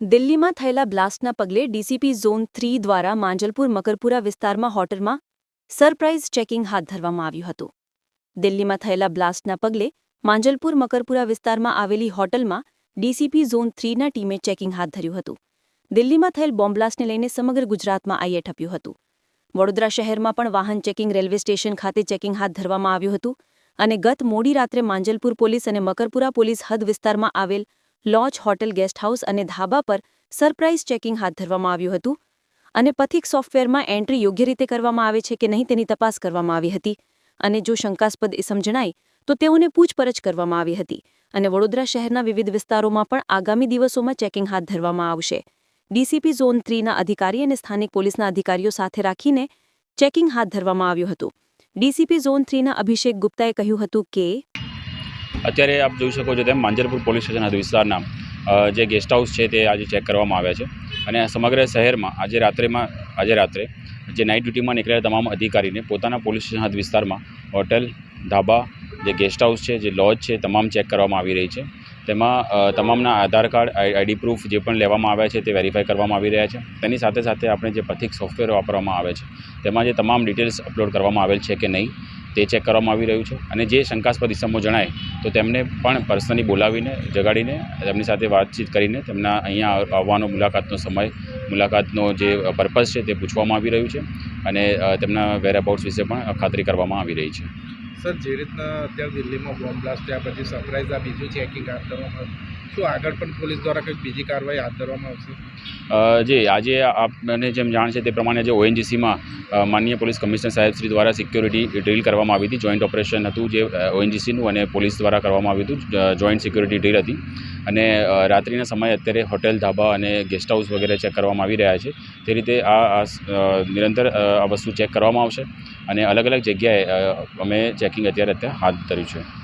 દિલ્હીમાં થયેલા બ્લાસ્ટના પગલે ડીસીપી ઝોન થ્રી દ્વારા માંજલપુર મકરપુરા વિસ્તારમાં હોટલમાં સરપ્રાઇઝ ચેકિંગ હાથ ધરવામાં આવ્યું હતું. દિલ્હીમાં થયેલા બ્લાસ્ટના પગલે માંજલપુર મકરપુરા વિસ્તારમાં આવેલી હોટલમાં ડીસીપી ઝોન થ્રીના ટીમે ચેકિંગ હાથ ધર્યું હતું. દિલ્હીમાં થયેલ બોમ્બ્લાસ્ટને લઈને સમગ્ર ગુજરાતમાં આઈએ ઠપ્યું હતું. વડોદરા શહેરમાં પણ વાહન ચેકિંગ રેલવે સ્ટેશન ખાતે ચેકિંગ હાથ ધરવામાં આવ્યું હતું અને ગત મોડી રાત્રે માંજલપુર પોલીસ અને મકરપુરા પોલીસ હદ વિસ્તારમાં આવેલ લોજ હોટેલ ગેસ્ટ હાઉસ અને ધાબા પર સરપ્રાઇઝ ચેકિંગ હાથ ધરવામાં આવ્યું હતું અને પથિક સોફ્ટવેરમાં એન્ટ્રી યોગ્ય રીતે કરવામાં આવે છે કે નહીં તેની તપાસ કરવામાં આવી હતી. અને જો શંકાસ્પદ ઇસમ જણાય, તો તેઓને પૂછપરછ કરવામાં આવી હતી અને વડોદરા શહેરના વિવિધ વિસ્તારોમાં પણ આગામી દિવસોમાં ચેકિંગ હાથ ધરવામાં આવશે. ડીસીપી ઝોન થ્રીના અધિકારી અને સ્થાનિક પોલીસના અધિકારીઓ સાથે રાખીને ચેકિંગ હાથ ધરવામાં આવ્યું હતું. ડીસીપી ઝોન થ્રીના અભિષેક ગુપ્તાએ કહ્યું હતું કે અત્યારે આપ જોઈ શકો છો તેમ માંજરપુર પોલીસ સ્ટેશન વિસ્તારના જે ગેસ્ટ હાઉસ છે તે આજે ચેક કરવામાં આવ્યા છે. અને સમગ્ર શહેરમાં આજે રાત્રેમાં, આજે રાત્રે જે નાઇટ ડ્યુટીમાં નીકળેલા તમામ અધિકારીને પોતાના પોલીસ સ્ટેશન હદ વિસ્તારમાં હોટેલ ધાબા, જે ગેસ્ટ હાઉસ છે, જે લોજ છે, તમામ ચેક કરવામાં આવી રહી છે. તેમાં તમામના Aadhaar card, I- ID proof જે પણ લેવામાં આવ્યા છે તે વેરીફાઈ કરવામાં આવી રહ્યા છે. તેની સાથે સાથે આપણે જે પથિક સોફ્ટવેર વાપરવામાં આવે છે, તેમાં જે તમામ ડિટેલ્સ અપલોડ કરવામાં આવેલ છે કે નહીં તે ચેક કરવામાં આવી રહ્યું છે. અને જે શંકાસ્પદ ઇસમો જણાય, તો તેમને પણ પર્સનલી બોલાવીને, જગાડીને, તેમની સાથે વાતચીત કરીને તેમના અહીંયા આવવાનો મુલાકાતનો સમય, મુલાકાતનો જે પર્પઝ છે તે પૂછવામાં આવી રહ્યું છે. અને તેમના વેરાબાઉટ્સ વિશે પણ ખાતરી કરવામાં આવી રહી છે. સર, જે રીતના અત્યારે દિલ્હીમાં બોમ્બ બ્લાસ્ટ થયા, પછી સરપ્રાઇઝ આ બીજું ચેકિંગ હાથ ધરવામાં આવ્યું શું આગળ પણ પોલીસ દ્વારા કંઈક બીજી કાર્યવાહી હાથ ધરવામાં આવશે? જી, આજે આપને જેમ જાણ છે તે પ્રમાણે જે ઓએનજીસીમાં માનનીય પોલીસ કમિશનર સાહેબ શ્રી દ્વારા સિક્યોરિટી ડ્રીલ કરવામાં આવી હતી, જોઈન્ટ ઓપરેશન હતું જે ઓએનજીસીનું અને પોલીસ દ્વારા કરવામાં આવ્યું હતું જોઈન્ટ સિક્યોરિટી ડ્રીલ હતી. અને રાત્રિના સમયે અત્યારે હોટેલ ધાબા અને ગેસ્ટ હાઉસ વગેરે ચેક કરવામાં આવી રહ્યા છે. તે રીતે આ નિરંતર આ વસ્તુ ચેક કરવામાં આવશે. અને અલગ અલગ જગ્યાએ અમે ચેકિંગ અત્યારે અત્યારે હાથ ધર્યું છે.